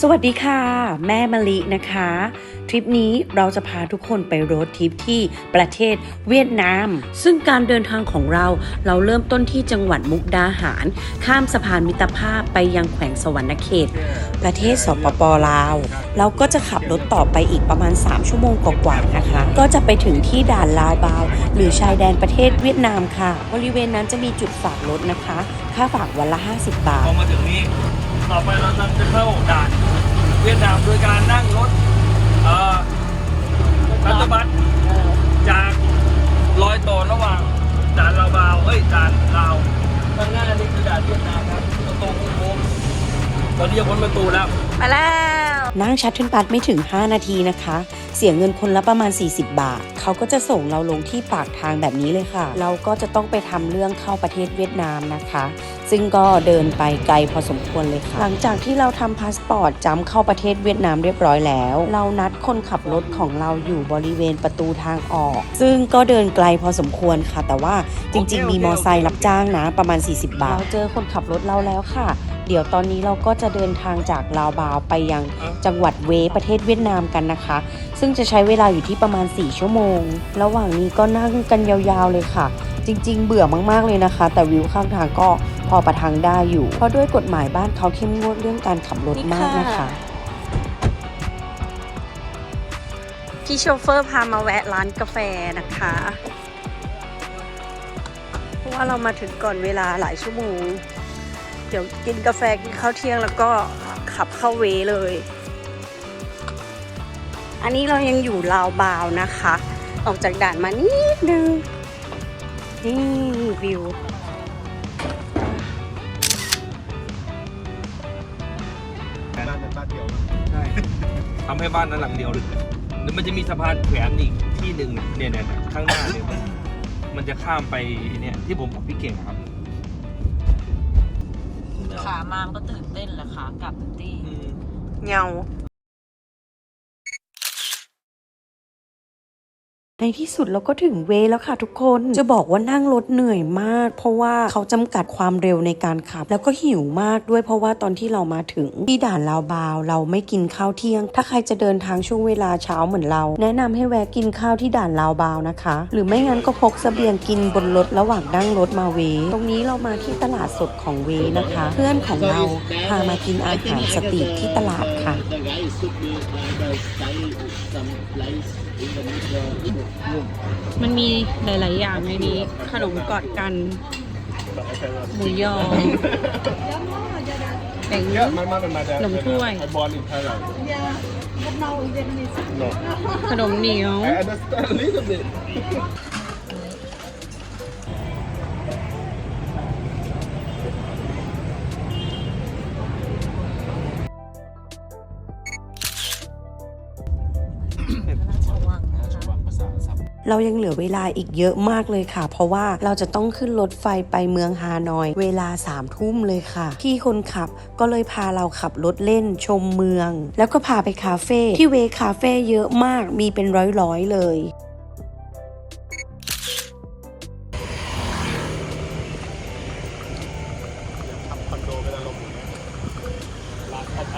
สวัสดีค่ะ แม่มะลินะคะ ทริปนี้เราจะพาทุกคนไปโรดทริปที่ประเทศเวียดนาม ซึ่งการเดินทางของเราเราเริ่มต้นที่จังหวัดมุกดาหาร ข้ามสะพานมิตรภาพไปยังแขวงสวรรณเขต ประเทศสปปลาว เราก็จะขับรถต่อไปอีกประมาณ 3 ชั่วโมงกว่าๆนะคะ ก็จะไปถึงที่ด่านลาวบาว หรือชายแดนประเทศเวียดนามค่ะ บริเวณนั้นจะมีจุดฝากรถนะคะ ค่าฝากวันละ 50 บาทพอมาถึงนี้ ต่อไปเราจะเข้าด่านเวียดนามโดยการนั่งรถรัฐบัสจากรอยต่อระหว่างด่านลาวบาวเอ้ยด่านลาวข้างหน้านี่คือด่านเวียดนามครับประตูโค้งตอนนี้จะพ้นประตูแล้ว ไปแล้ว นั่งชัตเทิลบัสไม่ถึง 5 นาทีนะคะ เสียเงินคนละประมาณ 40 บาท เขาก็จะส่งเราลงที่ปากทางแบบนี้เลยค่ะ เราก็จะต้องไปทำเรื่องเข้าประเทศเวียดนามนะคะ ซึ่งก็เดินไปไกลพอสมควรเลยค่ะ หลังจากที่เราทำพาสปอร์ตจำเข้าประเทศเวียดนามเรียบร้อยแล้ว เรานัดคนขับรถของเราอยู่บริเวณประตูทางออก ซึ่งก็เดินไกลพอสมควรค่ะ แต่ว่าจริง ๆ มีมอไซค์รับจ้างนะประมาณ 40 บาท เราเจอคนขับรถเราแล้วค่ะ เดี๋ยวตอนนี้เราก็จะเดินทางจากลาวบาวไปยังจังหวัดเวประเทศเวียดนามกันนะคะ ซึ่งจะใช้เวลาอยู่ที่ประมาณ 4 ชั่วโมง ระหว่างนี้ก็นั่งกันยาวๆเลยค่ะ จริง ๆ เบื่อมากๆเลยนะคะ แต่วิวข้างทางก็พอประทังได้อยู่ เพราะด้วยกฎหมายบ้านเขาเข้มงวดเรื่องการขับรถมากนะคะพี่โชเฟอร์พามาแวะร้านกาแฟนะคะ เพราะว่าเรามาถึงก่อนเวลาหลายชั่วโมง เดี๋ยวกินกาแฟกินข้าวเที่ยงแล้วก็ขับเข้าเวเลย อันนี้เรายังอยู่ลาวบาวนะคะ ออกจากด่านมานิดนึง นี่วิวบ้านเป็นบ้านเดียวใช่ทำให้บ้านนั้นหลังเดียวเลยแล้วมันจะมีสะพานแขวนอีกที่หนึ่งเนี่ยเนี่ยเนี่ยข้างหน้าเนี่ยมันจะข้ามไปเนี่ยที่ผมบอกพี่เก่งครับ ขามาก็ตื่นเต้นแหละขากลับตีอืมเงา ในที่สุดเราก็ถึงเวแล้วค่ะทุกคน จะบอกว่านั่งรถเหนื่อยมาก เพราะว่าเขาจำกัดความเร็วในการขับ แล้วก็หิวมากด้วยเพราะว่าตอนที่เรามาถึงที่ด่านลาวบาว เราไม่กินข้าวเที่ยง ถ้าใครจะเดินทางช่วงเวลาเช้าเหมือนเรา แนะนำให้แวะกินข้าวที่ด่านลาวบาวนะคะ หรือไม่งั้นก็พกเสบียงกินบนรถระหว่างนั่งรถมาเว ตรงนี้เรามาที่ตลาดสดของเวนะคะ เพื่อนของเราพามากินอาหารสตรีทที่ตลาดค่ะ The guy should be like style some place in the middle. มันมีหลาย ๆ อย่างในนี้ ขนมกอดกัน หมูยอแบ่ง Yeah, my mom and my dad. Nằm when, uh, thui. I born in Thailand. No, ขนมเหนียว I understand a little bit. เรายังเหลือเวลาอีกเยอะมากเลยค่ะ เพราะว่าเราจะต้องขึ้นรถไฟไปเมืองฮานอย เวลาสามทุ่มเลยค่ะ พี่คนขับก็เลยพาเราขับรถเล่นชมเมือง แล้วก็พาไปคาเฟ่ที่เวคาเฟ่เยอะมากมีเป็นร้อยๆเลย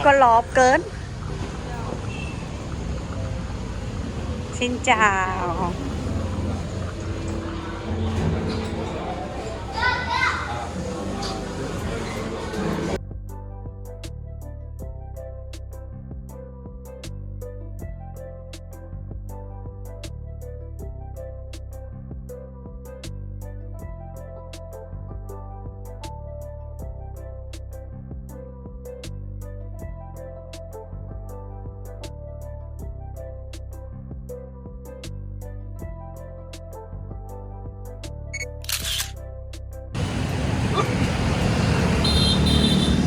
ก็ลอบเกิน สิน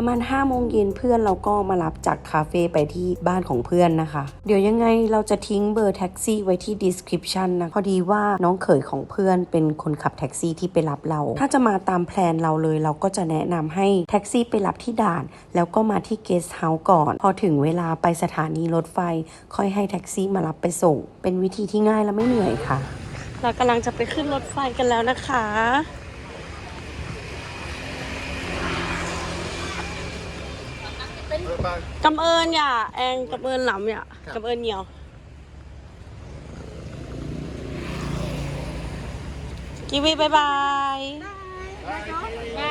ประมาณ5โมงเย็นเพื่อนเราก็มารับจากคาเฟ่ไปที่บ้านของเพื่อนนะคะ เดี๋ยวยังไงเราจะทิ้งเบอร์แท็กซี่ไว้ที่ description นะพอดีว่าน้องเขยของเพื่อนเป็นคนขับแท็กซี่ที่ไปรับเรา ถ้าจะมาตามแพลนเราเลย เราก็จะแนะนำให้แท็กซี่ไปรับที่ด่าน แล้วก็มาที่เกสต์เฮาส์ก่อน พอถึงเวลาไปสถานีรถไฟ ค่อยให้แท็กซี่มารับไปส่ง เป็นวิธีที่ง่ายและไม่เหนื่อยค่ะ เรากำลังจะไปขึ้นรถไฟกันแล้วนะคะ กำเอิญอย่าแองกำเอิญหลำอย่ากำเอิญเหนียว กีวีบายบาย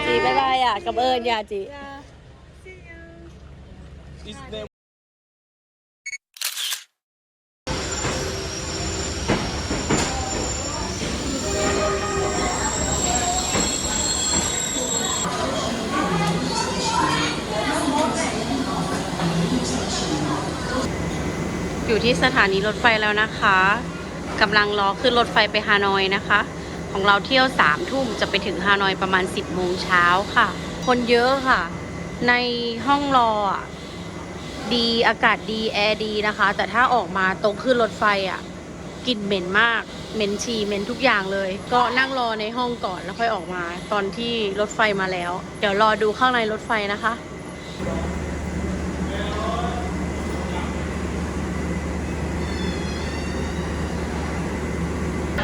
จีบายบายอะกำเอิญอย่าจี อยู่ที่สถานีรถไฟแล้วนะคะกำลังรอขึ้นรถไฟไปฮานอยนะคะ ของเราเที่ยวสามทุ่มจะไปถึงฮานอยประมาณ 10โมงเช้าค่ะ คนเยอะค่ะ ในห้องรออะดีอากาศดีแอร์ดีนะคะ แต่ถ้าออกมาตรงขึ้นรถไฟอะกลิ่นเหม็นมากเหม็นฉี่เหม็นทุกอย่างเลย ก็นั่งรอในห้องก่อนแล้วค่อยออกมา ตอนที่รถไฟมาแล้ว เดี๋ยวรอดูข้างในรถไฟนะคะ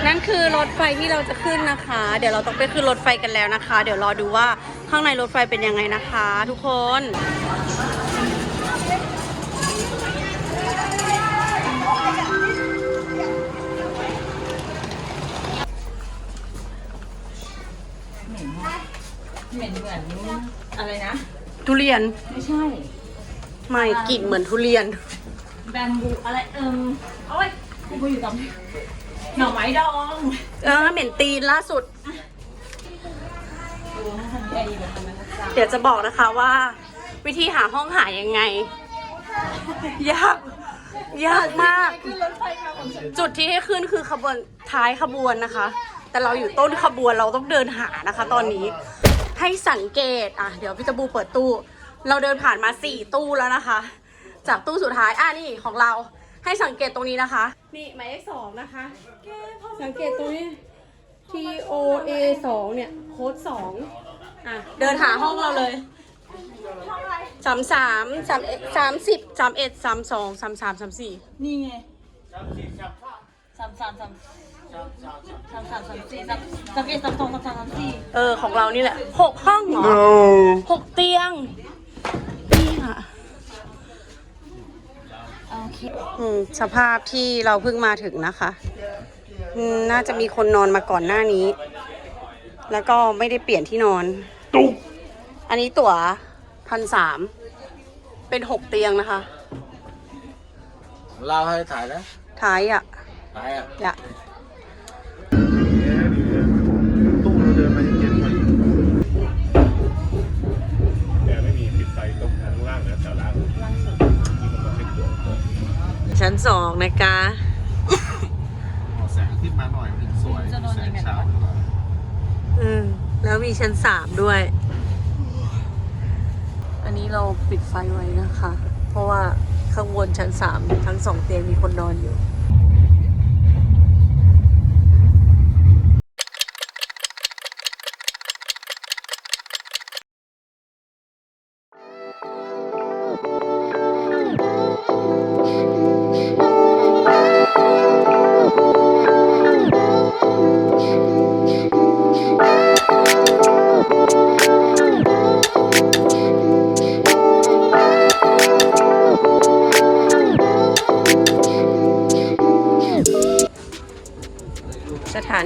นั่นคือรถไฟที่เราจะขึ้นนะคะ เดี๋ยวเราต้องไปขึ้นรถไฟกันแล้วนะคะ เดี๋ยวรอดูว่าข้างในรถไฟเป็นยังไงนะคะ ทุกคนเหม็นเหมือนอะไรนะ ทุเรียนไม่ใช่ ไม่กลิ่นเหมือนทุเรียน แบมบูอะไรเอิมเอาไว้กูไปอยู่ตรง หน่อไม้ดองเออเหม็นตีนล่าสุด เดี๋ยวจะบอกนะคะว่า วิธีหาห้องหายังไง ยาก ยากมาก จุดที่ให้ขึ้นคือขบวนท้ายขบวนนะคะ แต่เราอยู่ต้นขบวนเราต้องเดินหานะคะ ตอนนี้ให้สังเกตอะเดี๋ยวพี่ตะบูเปิดตู้ เราเดินผ่านมาสี่ตู้แล้วนะคะ จากตู้สุดท้ายอะนี่ของเรา ให้สังเกตตรงนี้นะคะ นี่หมายเลขสองนะคะ สังเกตตรงนี้ T O A สองเนี่ยโค้ดสองอะเดินหาห้องเราเลยสามสามสามสามสิบสามเอ็ดสามสองสามสามสามสี่นี่ไงสามสามสามสามสามสามสี่สามสามเอ็ดสามสองสามสามสามสี่เออของเรานี่แหละหกห้องเหรอหกเตียง นี่ค่ะ โอเคอืมสภาพที่เราเพิ่งมาถึงนะคะอืมน่าจะมีคนนอนมาก่อนหน้านี้ แล้วก็ไม่ได้เปลี่ยนที่นอน ตุ๊กอันนี้ตั๋วพันสามเป็นหกเตียงนะคะเราให้ถ่ายนะท้ายอะ ถ่ายอะ อย่าตู้ ชั้นสองนะคะเอาแสงขึ้นมาหน่อยมันถึงสวยแสงเช้าอืมแล้วมีชั้นสามด้วย อันนี้เราปิดไฟไว้นะคะ เพราะว่าข้างบนชั้นสามทั้งสองเตียงมีคนนอนอยู่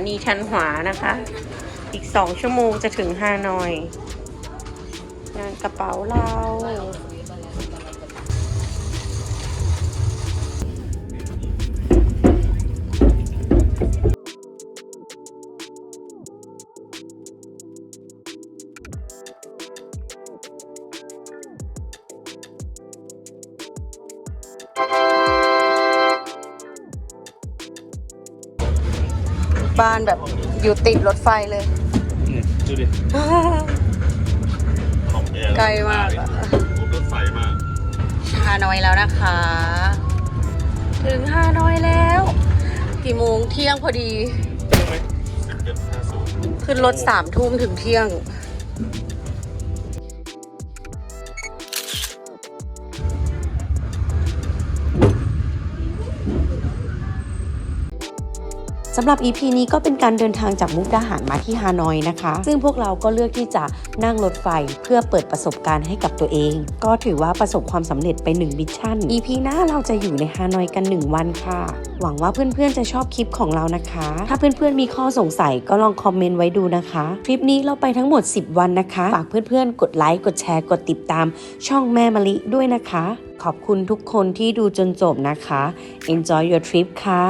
นีชันหวานะคะ อีกสองชั่วโมงจะถึงฮานอย งานกระเป๋าเรา บ้านแบบอยู่ติดรถไฟเลยดูดิของแอร์ใกล้มากอะ รถไฟมากฮานอยแล้วนะคะ ถึงฮานอยแล้ว กี่โมงเที่ยงพอดีใช่ไหมสิบเจ็ดห้าศูนย์ขึ้นรถสามทุ่มถึงเที่ยง สำหรับ EP นี้ก็เป็นการเดินทางจากมุกดาหารมาที่ฮานอยนะคะ ซึ่งพวกเราก็เลือกที่จะนั่งรถไฟเพื่อเปิดประสบการณ์ให้กับตัวเอง ก็ถือว่าประสบความสำเร็จไป1มิชชั่น EP หน้าเราจะอยู่ในฮานอยกัน 1 วันค่ะ หวังว่าเพื่อนๆจะชอบคลิปของเรานะคะ ถ้าเพื่อนๆมีข้อสงสัยก็ลองคอมเมนต์ไว้ดูนะคะ ทริปนี้เราไปทั้งหมด 10 วันนะคะ ฝากเพื่อนๆ กดไลค์กดแชร์กดติดตาม ช่องแม่มะลิด้วยนะคะ ขอบคุณทุกคนที่ดูจนจบนะคะ Enjoy your trip ค่ะ